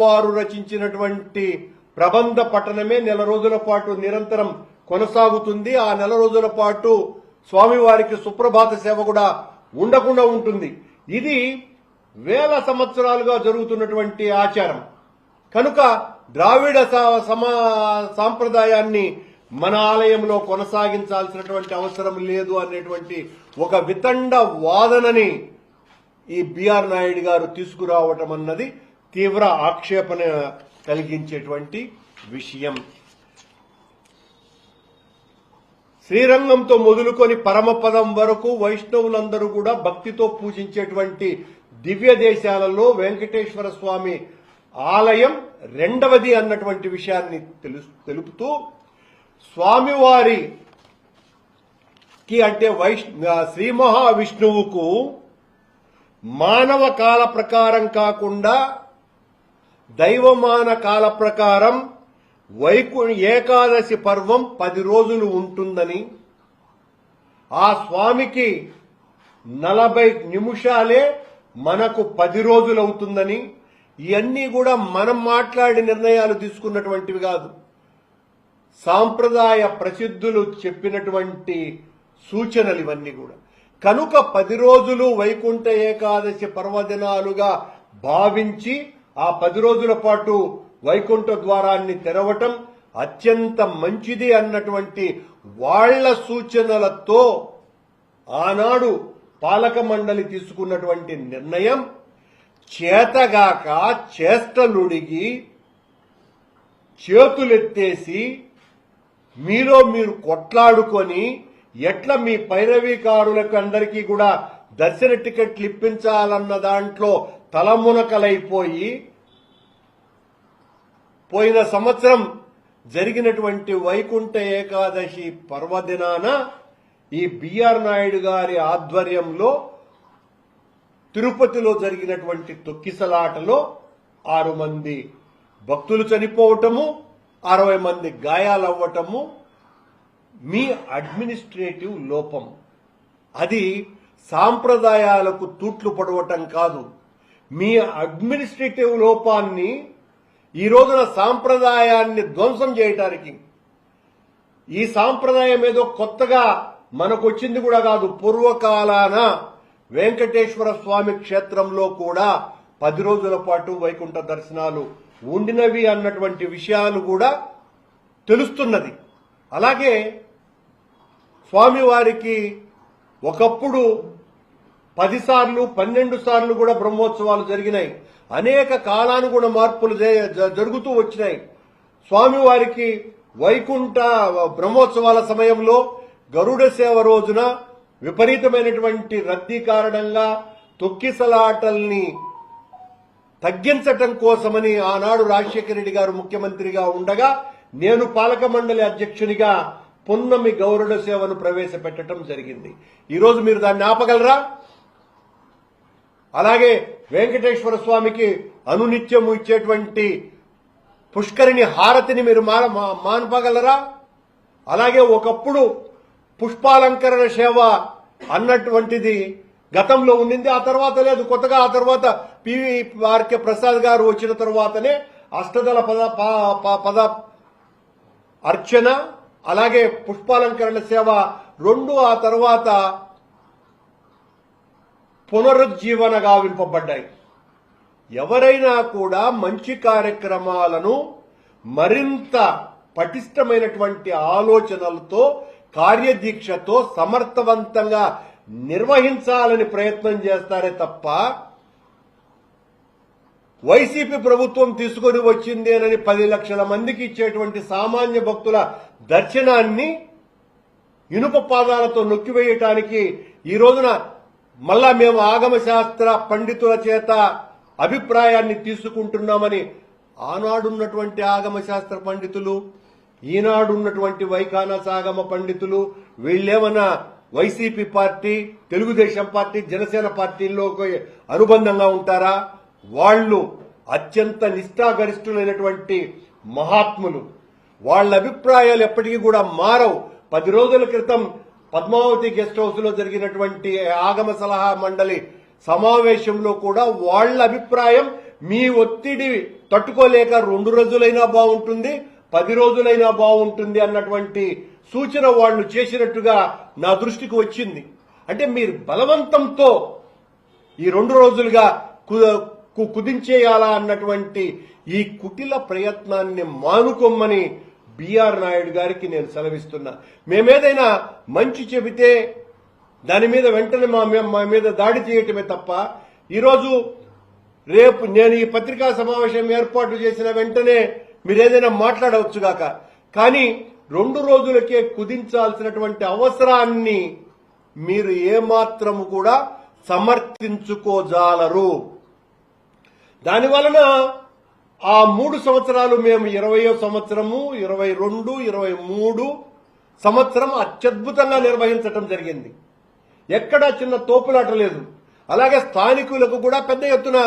వారు రచించినటువంటి ప్రబంధ పఠనమే నెల రోజుల పాటు నిరంతరం కొనసాగుతుంది. ఆ నెల రోజుల పాటు స్వామివారికి సుప్రభాత సేవ కూడా ఉండకుండా ఉంటుంది. ఇది వేల సంవత్సరాలుగా జరుగుతున్నటువంటి ఆచారం. కనుక ద్రావిడ సా- సమా సాంప్రదాయాన్ని మన ఆలయంలో కొనసాగించాల్సినటువంటి అవసరం లేదు అనేటువంటి ఒక వితండ వాదనని ఈ బిఆర్ నాయుడు గారు తీసుకురావటం అన్నది తీవ్ర ఆక్షేపణ కలిగించేటువంటి విషయం. శ్రీరంగంతో మొదలుకొని పరమపదం వరకు వైష్ణవులందరూ కూడా భక్తితో పూజించేటువంటి దివ్య దేశాలలో వెంకటేశ్వర స్వామి ఆలయం రెండవది అన్నటువంటి విషయాన్ని తెలుపుతూ స్వామివారికి అంటే వైష్ శ్రీ మహావిష్ణువుకు మానవ కాల ప్రకారం కాకుండా దైవమాన కాల ప్రకారం వైకు ఏకాదశి పర్వం పది రోజులు ఉంటుందని ఆ స్వామికి నలభై నిమిషాలే మనకు పది రోజులు అవుతుందని ఇవన్నీ కూడా మనం మాట్లాడి నిర్ణయాలు తీసుకున్నటువంటివి కాదు. సాంప్రదాయ ప్రసిద్ధులు చెప్పినటువంటి సూచనలు ఇవన్నీ కూడా. కనుక పది రోజులు వైకుంఠ ఏకాదశి పర్వదినాలుగా భావించి ఆ పది రోజుల పాటు వైకుంఠ ద్వారాన్ని తెరవటం అత్యంత మంచిది అన్నటువంటి వాళ్ళ సూచనలతో ఆనాడు పాలక మండలి తీసుకున్నటువంటి నిర్ణయం చేతగాక చేష్టలుడిగి చేతులెత్తేసి మీలో మీరు కొట్లాడుకొని ఎట్లా మీ పైరవీకారులకు అందరికీ కూడా దర్శన టికెట్లు ఇప్పించాలన్న దాంట్లో తలమునకలైపోయి పోయిన సంవత్సరం జరిగినటువంటి వైకుంఠ ఏకాదశి పర్వదినాన ఈ బిఆర్ నాయుడు గారి ఆధ్వర్యంలో తిరుపతిలో జరిగినటువంటి తొక్కిసలాటలో ఆరు మంది భక్తులు చనిపోవటము అరవై మంది గాయాలవ్వటము మీ అడ్మినిస్ట్రేటివ్ లోపం. అది సాంప్రదాయాలకు తూట్లు పడవటం కాదు. మీ అడ్మినిస్ట్రేటివ్ లోపాన్ని ఈ రోజున సాంప్రదాయాన్ని ధ్వంసం చేయటానికి. ఈ సాంప్రదాయం ఏదో కొత్తగా మనకు వచ్చింది కూడా కాదు. పూర్వకాలాన వెంకటేశ్వర స్వామి క్షేత్రంలో కూడా పది రోజుల పాటు వైకుంఠ దర్శనాలు ఉండినవి అన్నటువంటి విషయాలు కూడా తెలుస్తున్నది. అలాగే స్వామివారికి ఒకప్పుడు పదిసార్లు పన్నెండు సార్లు కూడా బ్రహ్మోత్సవాలు జరిగినాయి. అనేక కాలానుగుణ మార్పులు జ- జరుగుతూ వచ్చినాయి. స్వామివారికి వైకుంఠ బ్రహ్మోత్సవాల సమయంలో గరుడ సేవ రోజున విపరీతమైనటువంటి రద్దీ కారణంగా తొక్కిసలాటల్ని తగ్గించటం కోసమని ఆనాడు రాజశేఖర రెడ్డి గారు ముఖ్యమంత్రిగా ఉండగా నేను పాలక మండలి అధ్యక్షునిగా పున్నమి గౌరవ సేవను ప్రవేశపెట్టడం జరిగింది. ఈరోజు మీరు దాన్ని ఆపగలరా? అలాగే వెంకటేశ్వర స్వామికి అనునిత్యము ఇచ్చేటువంటి పుష్కరిణి హారతిని మీరు మాన మా- మాన్పగలరా? అలాగే ఒకప్పుడు పుష్పాలంకరణ సేవ అన్నటువంటిది గతంలో ఉండింది. ఆ తర్వాత లేదు. కొత్తగా ఆ తర్వాత పివి ఆర్కే ప్రసాద్ గారు వచ్చిన తర్వాతనే అష్టదళ పద ప- పద అర్చన అలాగే పుష్పాలంకరణ సేవ రెండు ఆ తర్వాత పునరుజ్జీవన గావింపబడ్డాయి. ఎవరైనా కూడా మంచి కార్యక్రమాలను మరింత పటిష్టమైనటువంటి ఆలోచనలతో కార్యదీక్షతో సమర్థవంతంగా నిర్వహించాలని ప్రయత్నం చేస్తారే తప్ప వైసీపీ ప్రభుత్వం తీసుకొని వచ్చిందేనని పది లక్షల మందికి ఇచ్చేటువంటి సామాన్య భక్తుల దర్శనాన్ని ఇనుప పాదాలతో నొక్కివేయటానికి ఈ రోజున మళ్ళా మేము ఆగమ శాస్త్ర పండితుల చేత అభిప్రాయాన్ని తీసుకుంటున్నామని ఆనాడున్నటువంటి ఆగమ శాస్త్ర పండితులు ఈనాడున్నటువంటి వైఖానస ఆగమ పండితులు వీళ్ళేమన్నా YCP party Telugu Desam party Janasena పార్టీల్లోకి అనుబంధంగా ఉంటారా? వాళ్ళు అత్యంత నిష్ఠాగరిష్ఠులైనటువంటి మహాత్ములు. వాళ్ళ అభిప్రాయాలు ఎప్పటికీ కూడా మారవు. పది రోజుల క్రితం పద్మావతి గెస్ట్ హౌస్లో జరిగినటువంటి ఆగమ సలహా మండలి సమావేశంలో కూడా వాళ్ళ అభిప్రాయం మీ ఒత్తిడి తట్టుకోలేక రెండు రోజులైనా బాగుంటుంది పది రోజులైనా బాగుంటుంది అన్నటువంటి సూచన వాళ్ళు చేసినట్టుగా నా దృష్టికి వచ్చింది. అంటే మీరు బలవంతంతో ఈ రెండు రోజులుగా కు- కు- కుదించేయాలా అన్నటువంటి ఈ కుటిల ప్రయత్నాన్ని మానుకోమని బిఆర్ నాయుడు గారికి నేను సెలవిస్తున్నా. మేమేదైనా మంచి చెబితే దాని మీద వెంటనే మా మా మీద దాడి చేయటమే తప్ప ఈరోజు రేపు నేను ఈ పత్రికా సమావేశం ఏర్పాటు చేసిన వెంటనే మీరు ఏదైనా మాట్లాడవచ్చుగాక కానీ రెండు రోజులకే కుదించాల్సినటువంటి అవసరాన్ని మీరు ఏమాత్రము కూడా సమర్థించుకోజాలరు. దాని వలన ఆ మూడు సంవత్సరాలు మేము ఇరవయో సంవత్సరము ఇరవై రెండు ఇరవై మూడు సంవత్సరం అత్యద్భుతంగా నిర్వహించటం జరిగింది. ఎక్కడా చిన్న తోపులాట లేదు. అలాగే స్థానికులకు కూడా పెద్ద ఎత్తున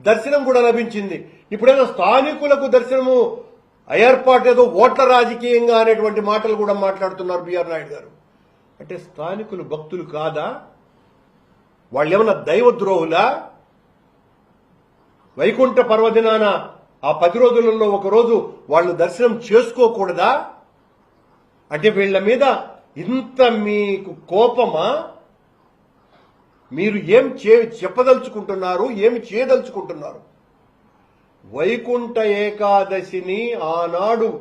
దర్శనం కూడా లభించింది. ఇప్పుడైనా స్థానికులకు దర్శనము ఏర్పాటు ఏదో ఓట్ల రాజకీయంగా అనేటువంటి మాటలు కూడా మాట్లాడుతున్నారు బిఆర్ నాయుడు గారు. అంటే స్థానికులు భక్తులు కాదా? వాళ్ళు ఏమన్నా దైవద్రోహులా వైకుంఠ పర్వదినాన ఆ పది రోజులలో ఒకరోజు వాళ్ళు దర్శనం చేసుకోకూడదా? అంటే వీళ్ళ మీద ఇంత మీకు కోపమా? మీరు ఏం చే చెప్పదలుచుకుంటున్నారు? ఏమి చేయదలుచుకుంటున్నారు? వైకుంఠ ఏకాదశిని ఆనాడు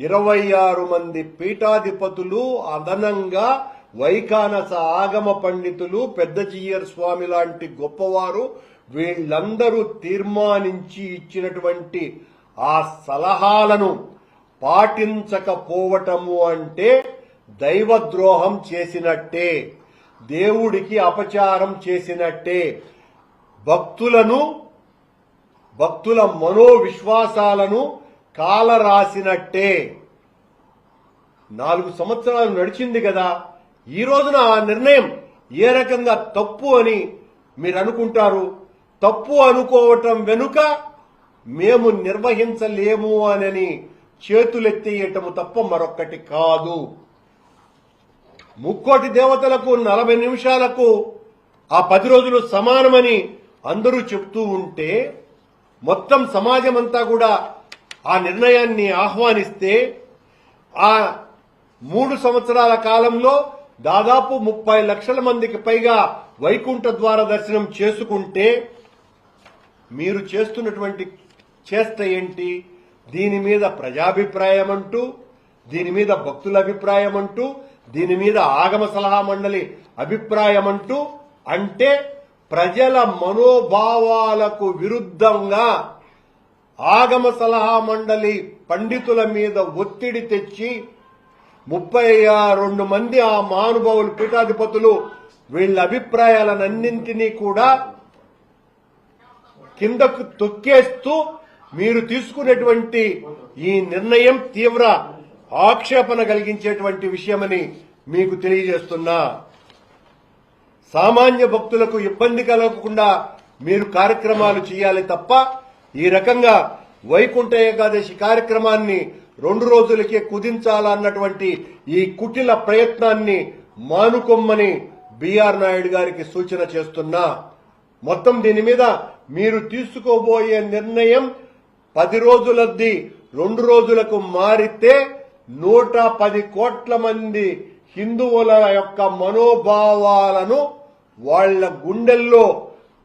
ఇరవై ఆరు మంది పీఠాధిపతులు అదనంగా వైకానస ఆగమ పండితులు పెద్ద జీయర్ స్వామి లాంటి గొప్పవారు వీళ్ళందరూ తీర్మానించి ఇచ్చినటువంటి ఆ సలహాలను పాటించకపోవటము అంటే దైవద్రోహం చేసినట్టే దేవుడికి అపచారం చేసినట్టే. భక్తులను భక్తుల మనోవిశ్వాసాలను కాలరాసినట్టే. నాలుగు సంవత్సరాలు నడిచింది కదా ఈ రోజున ఆ నిర్ణయం ఏ రకంగా తప్పు అని మీరు అనుకుంటారు తప్పు అనుకోవటం వెనుక మేము నిర్వహించలేము అనని చేతులెత్తేయటము తప్ప మరొక్కటి కాదు. ముక్కోటి దేవతలకు నలభై నిమిషాలకు ఆ పది రోజులు సమానమని అందరూ చెప్తూ ఉంటే మొత్తం సమాజం అంతా కూడా ఆ నిర్ణయాన్ని ఆహ్వానిస్తే ఆ మూడు సంవత్సరాల కాలంలో దాదాపు ముప్పై లక్షల మందికి పైగా వైకుంఠ ద్వార దర్శనం చేసుకుంటే మీరు చేస్తున్నటువంటి చేష్ట ఏంటి? దీని మీద ప్రజాభిప్రాయం అంటూ దీని మీద భక్తుల అభిప్రాయం అంటూ దీని మీద ఆగమ సలహా మండలి అభిప్రాయం అంటూ అంటే ప్రజల మనోభావాలకు విరుద్ధంగా ఆగమ సలహా మండలి పండితుల మీద ఒత్తిడి తెచ్చి ముప్పై రెండు మంది ఆ మహానుభావులు పీఠాధిపతులు వీళ్ళ అభిప్రాయాలన్నింటినీ కూడా కిందకు తొక్కేస్తూ మీరు తీసుకునేటువంటి ఈ నిర్ణయం తీవ్ర ఆక్షేపణ కలిగించేటువంటి విషయమని మీకు తెలియజేస్తున్నా. సామాన్య భక్తులకు ఇబ్బంది కలగకుండా మీరు కార్యక్రమాలు చేయాలి తప్ప ఈ రకంగా వైకుంఠ ఏకాదశి కార్యక్రమాన్ని రెండు రోజులకే కుదించాలన్నటువంటి ఈ కుటిల ప్రయత్నాన్ని మానుకొమ్మని బీఆర్ నాయుడు గారికి సూచన చేస్తున్నా. మొత్తం దీని మీద మీరు తీసుకోబోయే నిర్ణయం పది రోజులద్ది రెండు రోజులకు మారితే నూట పది కోట్ల మంది హిందువుల యొక్క మనోభావాలను వాళ్ళ గుండెల్లో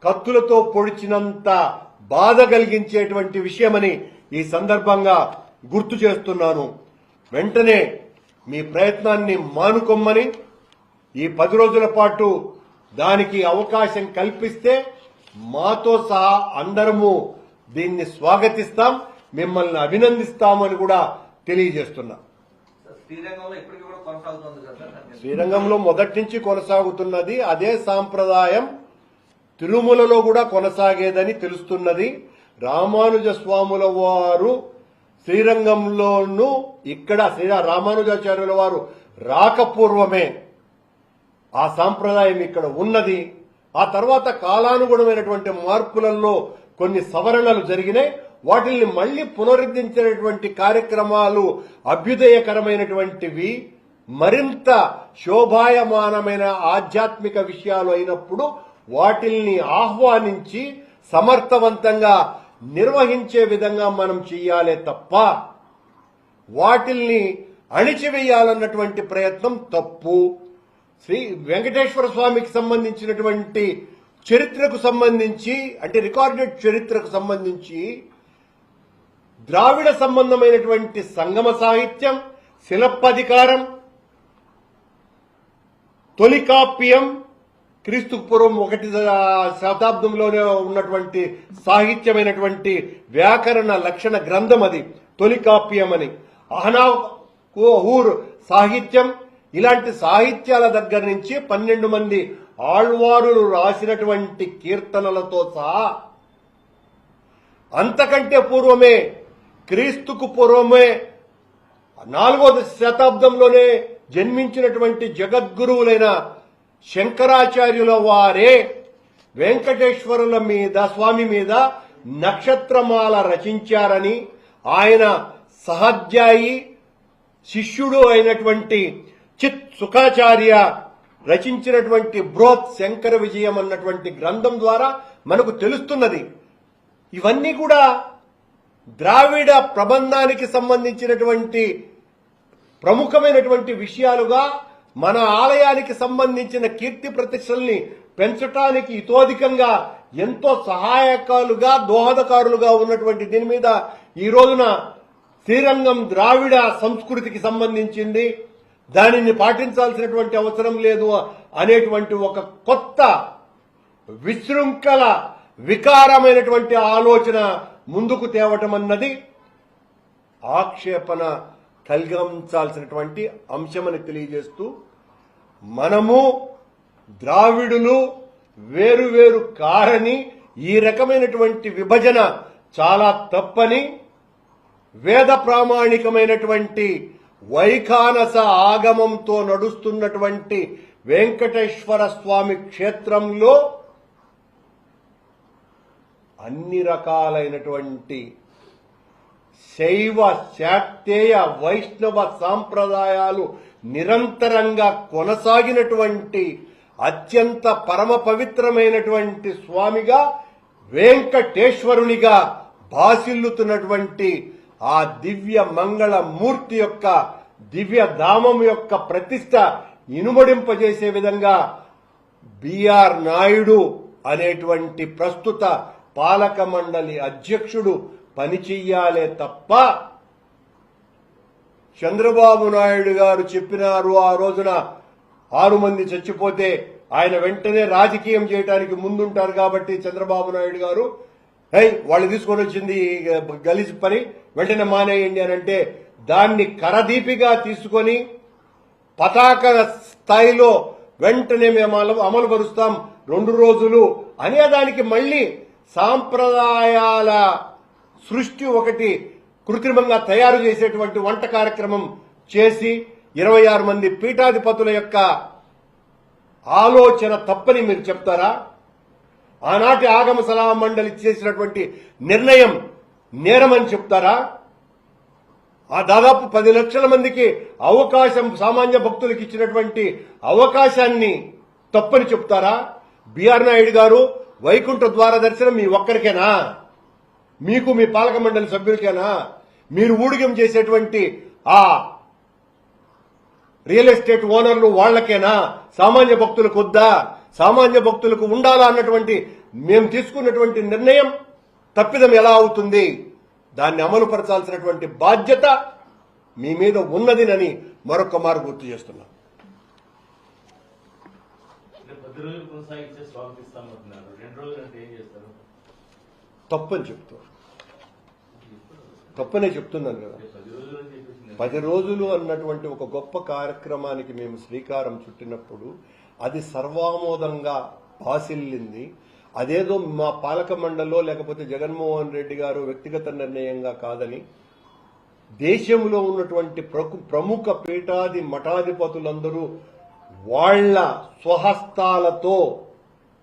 కత్తులతో పొడిచినంత బాధ కలిగించేటువంటి విషయమని ఈ సందర్భంగా గుర్తు చేస్తున్నాను. వెంటనే మీ ప్రయత్నాన్ని మానుకొమ్మని ఈ పది రోజుల పాటు దానికి అవకాశం కల్పిస్తే మాతో సహా అందరము దీన్ని స్వాగతిస్తాం మిమ్మల్ని అభినందిస్తామని కూడా తెలియజేస్తున్నా. శ్రీరంగంలో మొదటి నుంచి కొనసాగుతున్నది అదే సాంప్రదాయం తిరుమలలో కూడా కొనసాగేదని తెలుస్తున్నది. రామానుజ స్వాముల వారు శ్రీరంగంలోను ఇక్కడ శ్రీ రామానుజాచార్యుల వారు రాకపూర్వమే ఆ సాంప్రదాయం ఇక్కడ ఉన్నది. ఆ తర్వాత కాలానుగుణమైనటువంటి మార్పులలో కొన్ని సవరణలు జరిగినాయి. వాటిల్ని మళ్ళీ పునరుద్ధరించినటువంటి కార్యక్రమాలు అభ్యుదయకరమైనటువంటివి మరింత శోభాయమానమైన ఆధ్యాత్మిక విషయాలు అయినప్పుడు వాటిల్ని ఆహ్వానించి సమర్థవంతంగా నిర్వహించే విధంగా మనం చెయ్యాలే తప్ప వాటిల్ని అణిచివేయాలన్నటువంటి ప్రయత్నం తప్పు. శ్రీ వెంకటేశ్వర స్వామికి సంబంధించినటువంటి చరిత్రకు సంబంధించి అంటే రికార్డెడ్ చరిత్రకు సంబంధించి ద్రావిడ సంబంధమైనటువంటి సంగమ సాహిత్యం శిలప్పధికారం తొలికాప్యం క్రీస్తు పూర్వం ఒకటి శతాబ్దంలోనే ఉన్నటువంటి సాహిత్యమైనటువంటి వ్యాకరణ లక్షణ గ్రంథం అది తొలికాప్యం అని. అహనా ఊర్ సాహిత్యం ఇలాంటి సాహిత్యాల దగ్గర నుంచి పన్నెండు మంది ఆళ్వారులు రాసినటువంటి కీర్తనలతో సహా అంతకంటే పూర్వమే క్రీస్తుకు పూర్వమే నాలుగో శతాబ్దంలోనే జన్మించినటువంటి జగద్గురువులైన శంకరాచార్యుల వారే వెంకటేశ్వరుల మీద స్వామి మీద నక్షత్రమాల రచించారని ఆయన సహాధ్యాయి శిష్యుడు అయినటువంటి చిత్ సుఖాచార్య రచించినటువంటి బృహత్ శంకర విజయం అన్నటువంటి గ్రంథం ద్వారా మనకు తెలుస్తున్నది. ఇవన్నీ కూడా ద్రావిడ ప్రబంధానికి సంబంధించినటువంటి ప్రముఖమైనటువంటి విషయాలుగా మన ఆలయానికి సంబంధించిన కీర్తి ప్రతిష్టల్ని పెంచటానికి ఇతోధికంగా ఎంతో సహాయకాలుగా దోహదకారులుగా ఉన్నటువంటి దీని మీద ఈ రోజున శ్రీరంగం ద్రావిడ సంస్కృతికి సంబంధించింది. దానిని పాటించాల్సినటువంటి అవసరం లేదు అనేటువంటి ఒక కొత్త విశృంఖల వికారమైనటువంటి ఆలోచన ముందుకు తేవటం అన్నది ఆక్షేపణ కలిగించాల్సినటువంటి అంశమని తెలియజేస్తూ మనము ద్రావిడులు వేరు వేరు కారని ఈ రకమైనటువంటి విభజన చాలా తప్పని వేద ప్రామాణికమైనటువంటి వైఖానస ఆగమంతో నడుస్తున్నటువంటి వెంకటేశ్వర స్వామి క్షేత్రంలో అన్ని రకాలైనటువంటి శైవ శాక్తేయ వైష్ణవ సాంప్రదాయాలు నిరంతరంగా కొనసాగినటువంటి అత్యంత పరమ పవిత్రమైనటువంటి స్వామిగా వెంకటేశ్వరునిగా భాసిల్లుతున్నటువంటి ఆ దివ్య మంగళ మూర్తి యొక్క దివ్య ధామం యొక్క ప్రతిష్ట ఇనుమడింపజేసే విధంగా బిఆర్ నాయుడు అనేటువంటి ప్రస్తుత పాలక మండలి అధ్యక్షుడు పనిచెయ్యాలే తప్ప చంద్రబాబు నాయుడు గారు చెప్పినారు ఆ రోజున ఆరు మంది చచ్చిపోతే ఆయన వెంటనే రాజకీయం చేయడానికి ముందుంటారు కాబట్టి చంద్రబాబు నాయుడు గారు హై వాళ్ళు తీసుకొని వచ్చింది గలీజ్ పని వెంటనే మానేయండి అని అంటే దాన్ని కరదీపిగా తీసుకొని పతాక స్థాయిలో వెంటనే మేము అమలు అమలు పరుస్తాం రెండు రోజులు అనేదానికి మళ్ళీ సాంప్రదాయాల సృష్టి ఒకటి కృత్రిమంగా తయారు చేసేటువంటి వంట కార్యక్రమం చేసి ఇరవై ఆరు మంది పీఠాధిపతుల యొక్క ఆలోచన తప్పని మీరు చెప్తారా? ఆనాటి ఆగమ సలహా మండలి చేసినటువంటి నిర్ణయం నేరమని చెప్తారా? ఆ దాదాపు పది లక్షల మందికి అవకాశం సామాన్య భక్తులకు ఇచ్చినటువంటి అవకాశాన్ని తప్పని చెప్తారా? బిఆర్ నాయుడు గారు వైకుంఠ ద్వార దర్శనం మీ ఒక్కరికేనా? మీకు మీ పాలక మండలి సభ్యులకేనా? మీరు ఊడిగం చేసేటువంటి ఆ రియల్ ఎస్టేట్ ఓనర్లు వాళ్ళకేనా? సామాన్య భక్తులకు వద్దా? సామాన్య భక్తులకు ఉండాలా అన్నటువంటి మేము తీసుకున్నటువంటి నిర్ణయం తప్పిదం ఎలా అవుతుంది? దాన్ని అమలు పరచాల్సినటువంటి బాధ్యత మీ మీద ఉన్నదినని మరొక మారు గుర్తు చేస్తున్నాం. తప్పని చెప్తూ. తప్పనే చెప్తున్నాను కదా. పది రోజులు అన్నటువంటి ఒక గొప్ప కార్యక్రమానికి మేము శ్రీకారం చుట్టినప్పుడు అది సర్వామోదంగా భాసిల్లింది అదేదో మా పాలక మండలిలో లేకపోతే జగన్మోహన్ రెడ్డి గారు వ్యక్తిగత నిర్ణయంగా కాదని దేశంలో ఉన్నటువంటి ప్రముఖ పీఠాది మఠాధిపతులందరూ వాళ్ళ స్వహస్తాలతో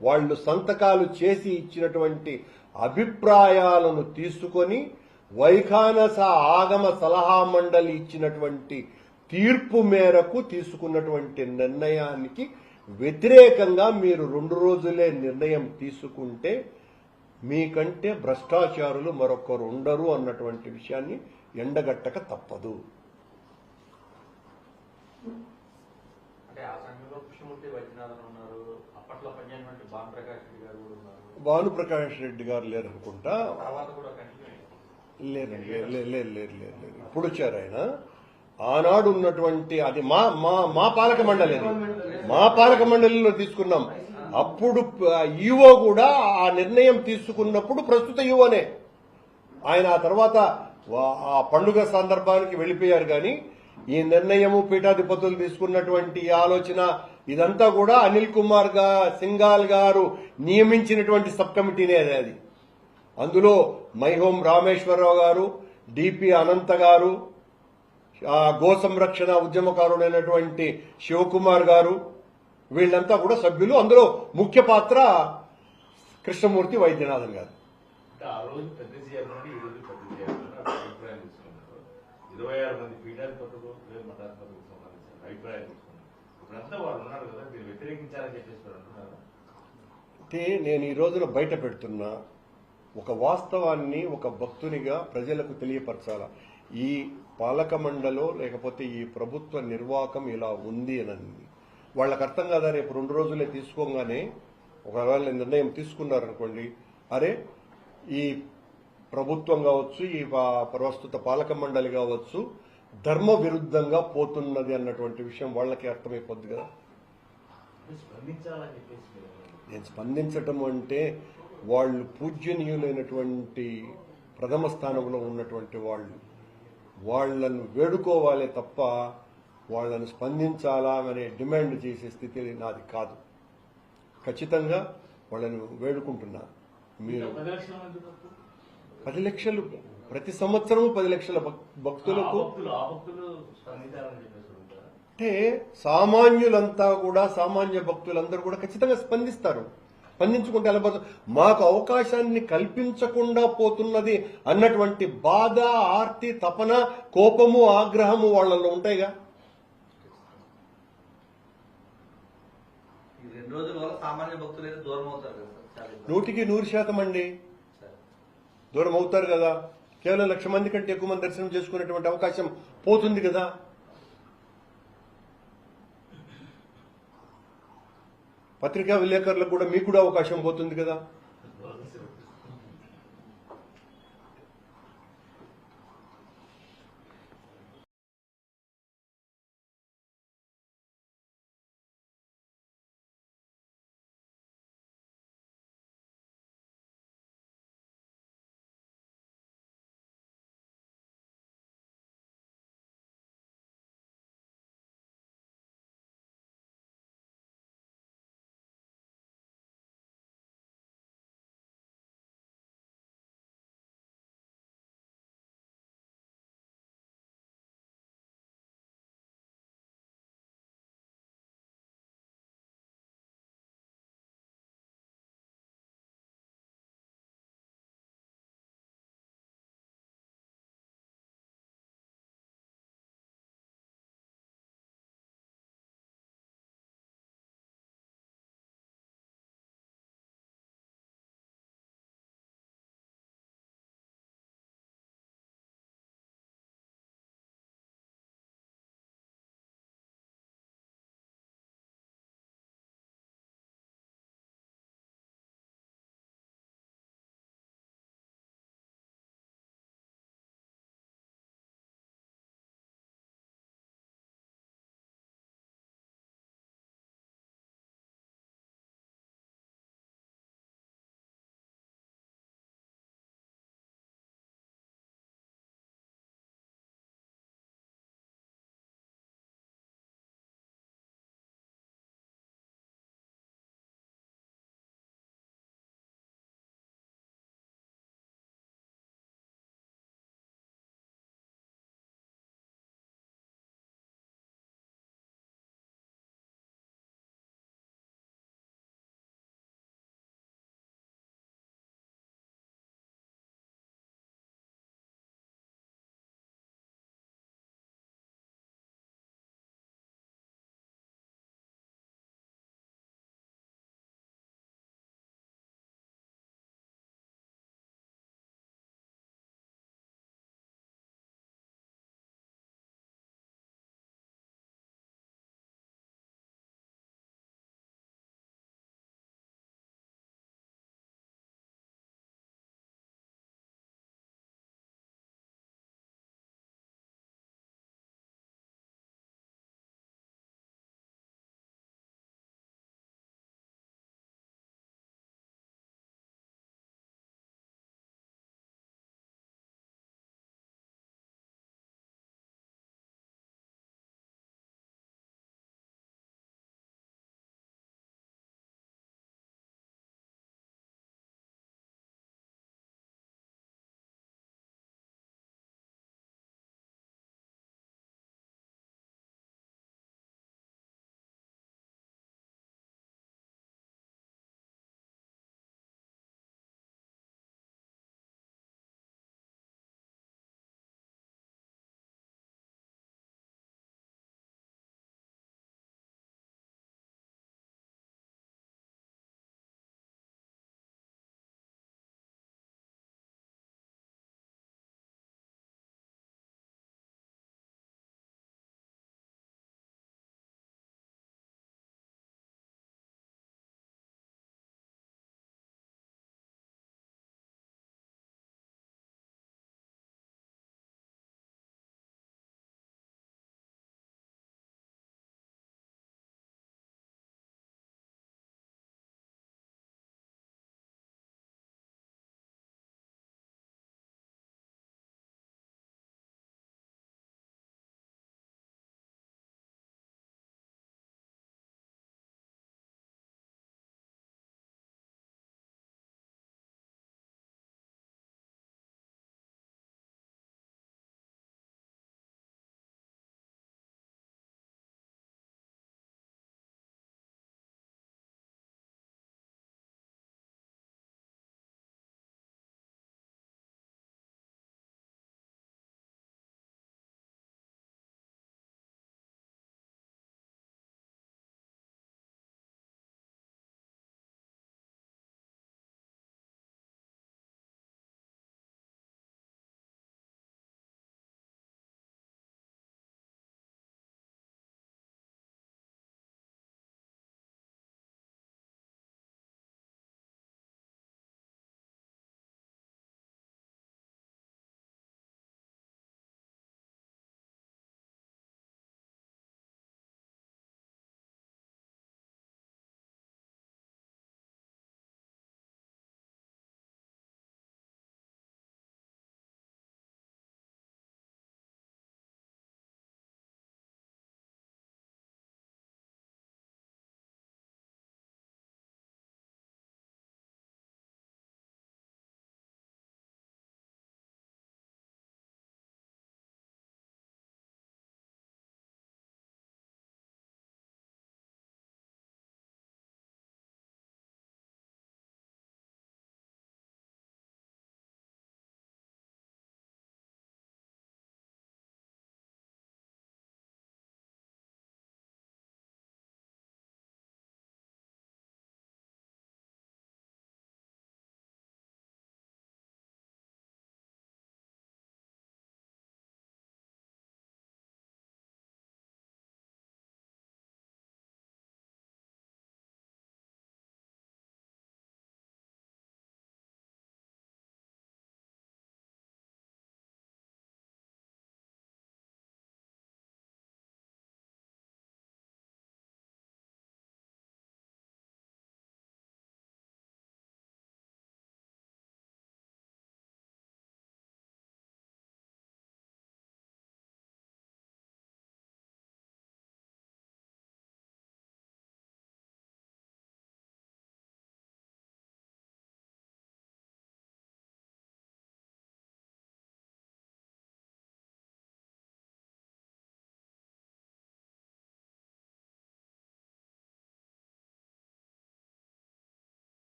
వాళ్ళు సంతకాలు చేసి ఇచ్చినటువంటి అభిప్రాయాలను తీసుకొని వైఖానస ఆగమ సలహా మండలి ఇచ్చినటువంటి తీర్పు మేరకు తీసుకున్నటువంటి నిర్ణయానికి వ్యతిరేకంగా మీరు రెండు రోజులే నిర్ణయం తీసుకుంటే మీకంటే భ్రష్టాచారులు మరొకరు ఉండరు అన్నటువంటి విషయాన్ని ఎండగట్టక తప్పదు. భానుప్రకాష్ రెడ్డి గారు లేరనుకుంటా? లేరండి లేరు లేరు లేరు లేరు లేరు లేరు ఇప్పుడు వచ్చారు ఆయన. ఆనాడు ఉన్నటువంటి అది మా మా మా పాలక మండలి మా పాలక మండలిలో తీసుకున్నాం. అప్పుడు ఈవో కూడా ఆ నిర్ణయం తీసుకున్నప్పుడు ప్రస్తుత ఈవోనే. ఆయన ఆ తర్వాత ఆ పండుగ సందర్భానికి వెళ్ళిపోయారు కానీ ఈ నిర్ణయము పీఠాధిపతులు తీసుకున్నటువంటి ఆలోచన ఇదంతా కూడా అనిల్ కుమార్గా సింగాల్ గారు నియమించినటువంటి సబ్ కమిటీనే అది. అది అందులో మైహోం రామేశ్వరరావు గారు డిపి అనంత గారు గో సంరక్షణ ఉద్యమకారుడైనటువంటి శివకుమార్ గారు వీళ్ళంతా కూడా సభ్యులు అందులో ముఖ్య పాత్ర కృష్ణమూర్తి వైద్యనాథన్ గారు. అంటే అంటే నేను ఈ రోజున బయట పెడుతున్నా ఒక వాస్తవాన్ని ఒక భక్తునిగా ప్రజలకు తెలియపరచాల? ఈ పాలక మండలో లేకపోతే ఈ ప్రభుత్వ నిర్వాహకం ఇలా ఉంది అని వాళ్ళకి అర్థం కాదా? రేపు రెండు రోజులే తీసుకోగానే ఒకవేళ నిర్ణయం తీసుకున్నారనుకోండి. అరే ఈ ప్రభుత్వం కావచ్చు ఈ ప్రస్తుత పాలక మండలి కావచ్చు ధర్మ విరుద్ధంగా పోతున్నది అన్నటువంటి విషయం వాళ్ళకి అర్థమైపోద్ది కదా. నేను స్పందించటం అంటే వాళ్ళు పూజ్యనీయులైనటువంటి ప్రథమ స్థానంలో ఉన్నటువంటి వాళ్ళు. వాళ్ళను వేడుకోవాలే తప్ప వాళ్ళను స్పందించాలా అనే డిమాండ్ చేసే స్థితి నాది కాదు. ఖచ్చితంగా వాళ్ళను వేడుకుంటున్నా. మీరు పది లక్షల ప్రతి సంవత్సరం పది లక్షల భక్తులకు అంటే సామాన్యులంతా కూడా సామాన్య భక్తులందరూ కూడా ఖచ్చితంగా స్పందిస్తారు. స్పందించుకుంటే ఎలా? మాకు అవకాశాన్ని కల్పించకుండా పోతున్నది అన్నటువంటి బాధ ఆర్తి తపన కోపము ఆగ్రహము వాళ్ళలో ఉంటాయిగా. నూటికి నూరు శాతం అండి. దూరం అవుతారు కదా కేవలం లక్ష మంది కంటే ఎక్కువ మంది దర్శనం చేసుకునేటువంటి అవకాశం పోతుంది కదా పత్రికా విలేకరులకు కూడా మీకు కూడా అవకాశం పోతుంది కదా?